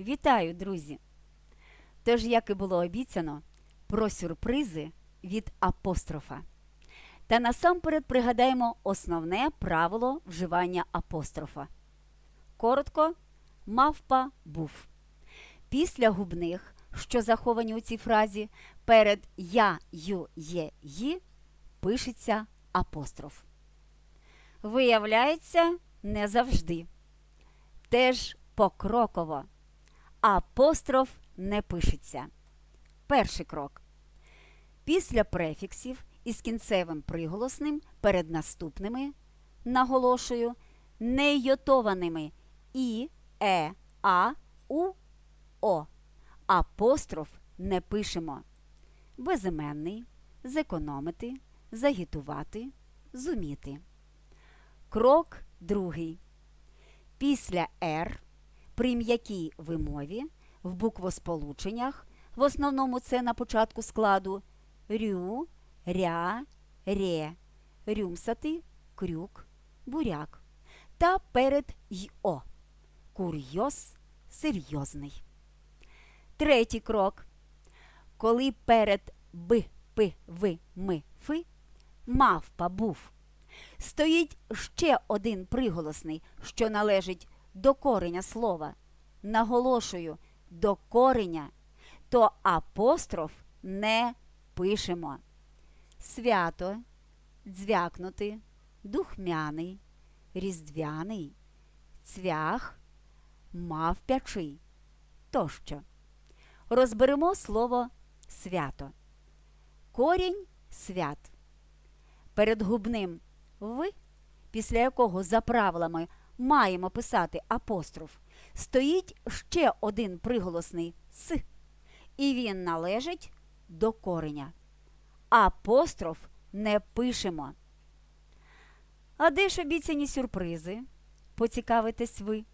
Вітаю, друзі! Тож, як і було обіцяно, про сюрпризи від апострофа. Та насамперед пригадаємо основне правило вживання апострофа. Коротко, мавпа був. Після губних, що заховані у цій фразі, перед я, ю, є, ї пишеться апостроф. Виявляється, не завжди. Теж покроково. Апостроф не пишеться. Перший крок. Після префіксів із кінцевим приголосним перед наступними, наголошую, нейотованими і, е, а, у, о. Апостроф не пишемо. Безіменний, зекономити, загітувати, зуміти. Крок другий. Після «р» при м'якій вимові в буквосполученнях, в основному це на початку складу рю, ря, ре, рюмсати, крюк, буряк та перед й-о. Курйоз серйозний. Третій крок. Коли перед б, п, в, ми, фи мавпа був. Стоїть ще один приголосний, що належить до кореня слова. Наголошую, до кореня, то апостроф не пишемо. Свято, дзвякнути, духмяний, різдвяний, цвях, мавпячий тощо. Розберемо слово свято. Корінь свят. Перед губним в, після якого за правилами маємо писати апостроф, стоїть ще один приголосний с, і він належить до кореня. Апостроф не пишемо. А де ж обіцяні сюрпризи? Поцікавитесь ви.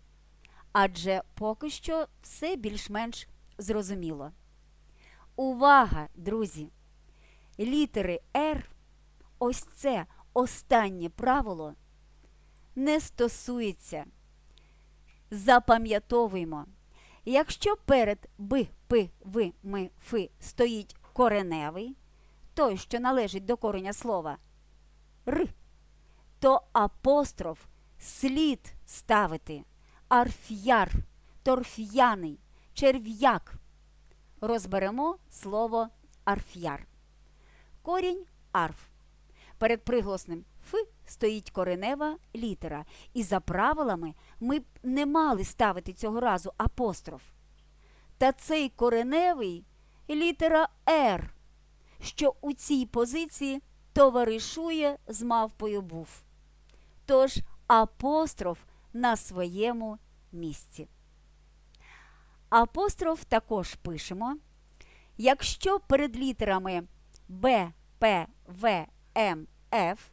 Адже поки що все більш-менш зрозуміло. Увага, друзі! Літери Р, ось це останнє правило не стосується. Запам'ятовуємо, якщо перед Б, П, В, Ми, Фи стоїть кореневий, той, що належить до кореня слова Р, то апостроф слід ставити арф'яр, торф'яний, черв'як. Розберемо слово арф'яр. Корінь арф. Перед приголосним стоїть коренева літера, і за правилами ми б не мали ставити цього разу апостроф. Та цей кореневий літера Р, що у цій позиції товаришує з мавпою був. Тож апостроф на своєму місці. Апостроф також пишемо, якщо перед літерами Б, П, В, М, Ф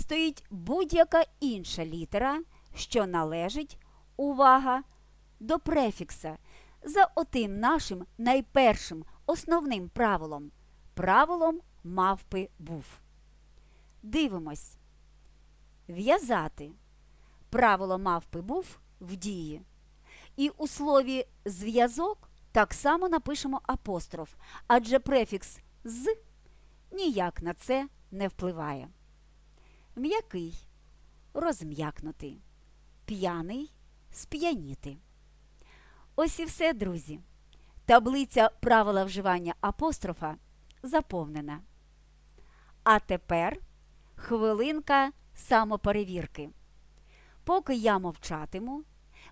стоїть будь-яка інша літера, що належить, увага, до префікса за отим нашим найпершим основним правилом правилом мавпи був. Дивимось. В'язати. Правило мавпи був в дії. І у слові зв'язок так само напишемо апостроф, адже префікс з ніяк на це не впливає. М'який розм'якнути, п'яний сп'яніти. Ось і все, друзі. Таблиця правила вживання апострофа заповнена. А тепер хвилинка самоперевірки. Поки я мовчатиму,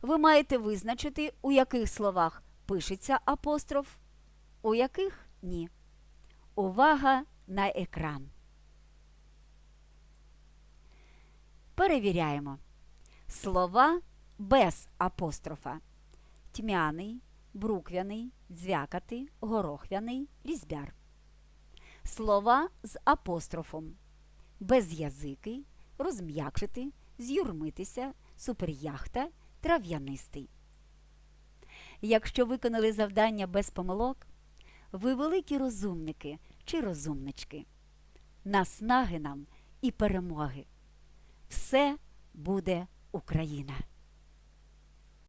ви маєте визначити, у яких словах пишеться апостроф, у яких ні. Увага на екран. Перевіряємо. Слова без апострофа. Тьмяний, бруквяний, дзвякати, горохвяний, різьбяр. Слова з апострофом. Без'язикий, розм'якшити, з'юрмитися, суперяхта, трав'янистий. Якщо виконали завдання без помилок, ви великі розумники чи розумнички. Наснаги нам і перемоги. Все буде Україна!